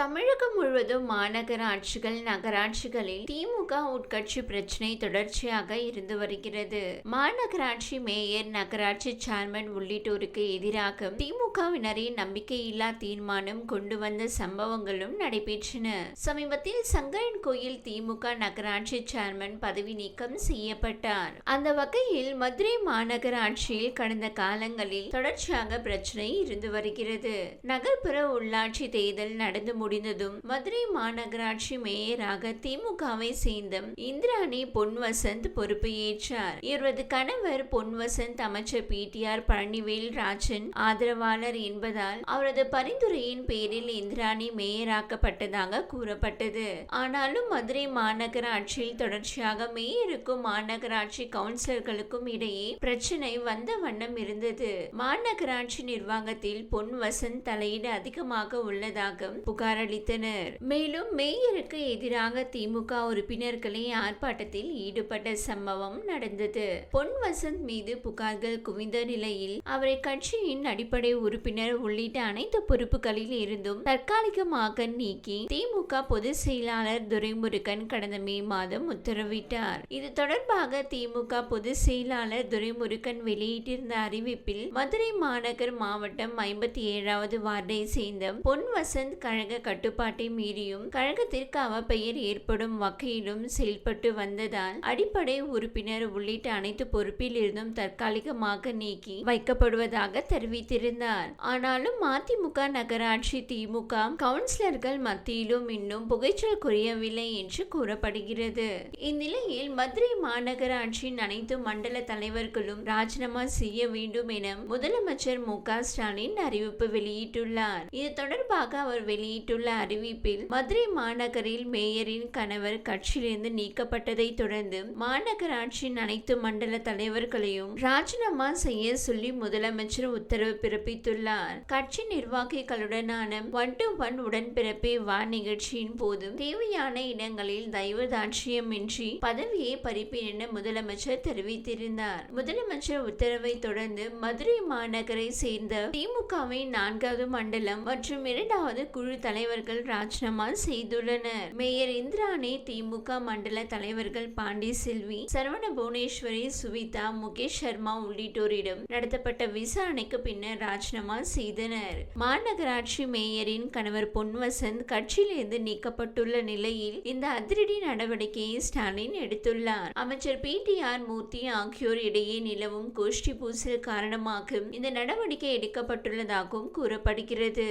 தமிழகம் முழுவதும் மாநகராட்சிகள் நகராட்சிகளில் திமுக உட்கட்சி பிரச்சனை தொடர்ச்சியாக இருந்து வருகிறது. மாநகராட்சி மேயர் நகராட்சி சேர்மன் உள்ளிட்டோருக்கு எதிராக திமுகவினரின் நம்பிக்கையில்லா தீர்மானம் கொண்டு வந்த சம்பவங்களும் நடைபெற்றன. சமீபத்தில் சங்கரன் கோயில் திமுக நகராட்சி சேர்மன் பதவி நீக்கம் செய்யப்பட்டார். அந்த வகையில் மதுரை மாநகராட்சியில் கடந்த காலங்களில் தொடர்ச்சியாக பிரச்சனை இருந்து வருகிறது. நகர்ப்புற உள்ளாட்சி தேர்தல் நடந்து முடிந்ததும் மதுரை மாநகராட்சி மேயராக திமுகவை சேர்ந்த இந்திராணி பொன்வசந்த் பொறுப்பு ஏற்றார் இவரது கணவர் பொன்வசந்த் அமைச்சர் P. T. PTR Palanivel Rajan ஆதரவாளர் என்பதால் அவரது பரிந்துரையின் பேரில் இந்திராணி மேயராக்கப்பட்டதாக கூறப்பட்டது. ஆனாலும் மதுரை மாநகராட்சியில் தொடர்ச்சியாக மேயருக்கும் மாநகராட்சி கவுன்சிலர்களுக்கும் இடையே பிரச்சனை வந்த வண்ணம் இருந்தது. மாநகராட்சி நிர்வாகத்தில் பொன் வசந்த் தலையீடு அதிகமாக உள்ளதாக புகார் அளித்தனர் மேலும் மேயருக்கு எதிராக திமுக உறுப்பினர்களே ஆர்ப்பாட்டத்தில் ஈடுபட்ட சம்பவம் நடந்தது. பொன் வசந்த் மீது புகார்கள் குவிந்த நிலையில் அவரை கட்சியின் அடிப்படை உறுப்பினர் உள்ளிட்ட அனைத்து பொறுப்புகளில் இருந்தும் தற்காலிகமாக நீக்கி திமுக பொதுச் செயலாளர் துரைமுருகன் கடந்த மே மாதம் உத்தரவிட்டார். இது தொடர்பாக திமுக பொதுச் செயலாளர் துரைமுருகன் வெளியிட்டிருந்த அறிவிப்பில் மதுரை மாநகர் மாவட்டம் ஐம்பத்தி ஏழாவது வார்டை சேர்ந்த பொன் வசந்த் கழக கட்டுப்பாட்டை மீறியும் கழகத்திற்கு அவப்பெயர் ஏற்படும் வகையிலும் செயல்பட்டு வந்ததால் அடிப்படை உறுப்பினர் உள்ளிட்ட அனைத்து பொறுப்பில் இருந்தும் தற்காலிகமாக நீக்கி வைக்கப்படுவதாக தெரிவித்திருந்தார். ஆனாலும் மதிமுக நகராட்சி திமுக கவுன்சிலர்கள் மத்தியிலும் இன்னும் புகைச்சல் குறையவில்லை என்று கூறப்படுகிறது. இந்நிலையில் மதுரை மாநகராட்சியின் அனைத்து மண்டல தலைவர்களும் ராஜினாமா செய்ய வேண்டும் என முதலமைச்சர் மு க ஸ்டாலின் அறிவிப்பு வெளியிட்டுள்ளார். இது தொடர்பாக அவர் வெளியிட்டுள்ள அறிவிப்பில் மதுரை மாநகரில் மேயரின் கணவர் கட்சியிலிருந்து நீக்கப்பட்டதை தொடர்ந்து மாநகராட்சியின் அனைத்து மண்டல தலைவர்களையும் ராஜினாமா செய்ய சொல்லி முதலமைச்சர் உத்தரவு பிறப்பித்துள்ளார். கட்சி நிர்வாகிகளுடனான ஒன் டு ஒன் உடன்பிறப்பே வா நிகழ்ச்சியின் போது தேவையான இடங்களில் தயவு தாட்சியமின்றி பதவியை பறிப்பேன் என முதலமைச்சர் தெரிவித்திருந்தார். முதலமைச்சர் உத்தரவை தொடர்ந்து மதுரை மாநகரை சேர்ந்த திமுகவின் நான்காவது மண்டலம் மற்றும் இரண்டாவது குழு தலைவர்கள் ராஜினாமா செய்துள்ளனர். மேயர் இந்திராணி திமுக மண்டல தலைவர்கள் பாண்டி செல்வி சரவண புவனேஸ்வரி சுவிதா முகேஷ் சர்மா உள்ளிட்டோரிடம் நடத்தப்பட்ட விசாரணைக்கு பின்னர் ராஜினாமா செய்தனர். மாநகராட்சி மேயரின் கணவர் பொன்வசந்த் கட்சியிலிருந்து நீக்கப்பட்டுள்ள நிலையில் இந்த அதிரடி நடவடிக்கையை ஸ்டாலின் எடுத்துள்ளார். அமைச்சர் பி. டி. ஆர். மூர்த்தி ஆகியோர் இடையே நிலவும் கோஷ்டி பூசல் காரணமாக இந்த நடவடிக்கை எடுக்கப்பட்டுள்ளதாகவும் கூறப்படுகிறது.